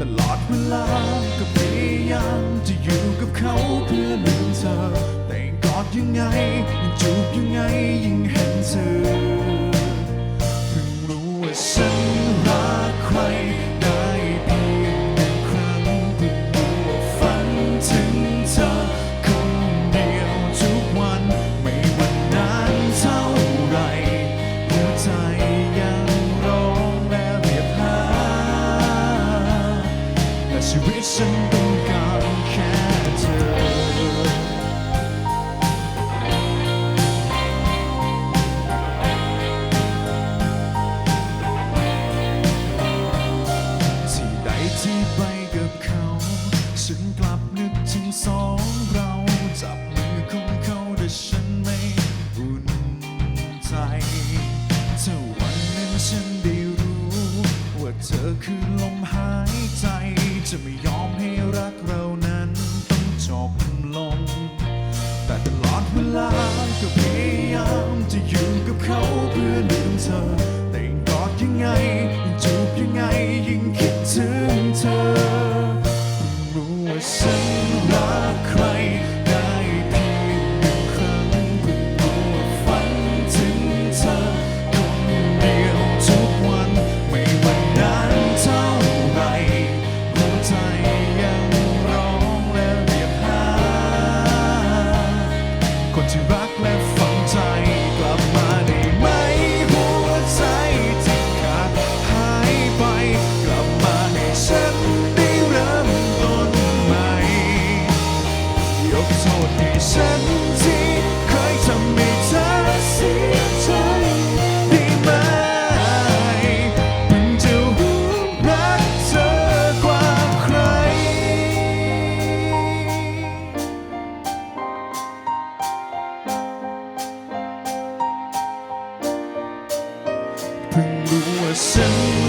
ตลอดเวลาก็พยายามจะอยู่กับเขาเพื่อลืงเธอ แต่กอดยังไงยังจูบยังไงยังเห็นเธอเพิ่งรู้ว่าฉัน ฉันต้องการแค่เธอ ที่ใดที่ไปกับเขา ฉันกลับนึกถึงสองเรา จับมือของเขาแต่ฉันไม่อุ่นใจถ้าวันนั้นฉันได้รู้ ว่าเธอคือลมหายใจจะไม่ยอม ให้รักเรา 什么？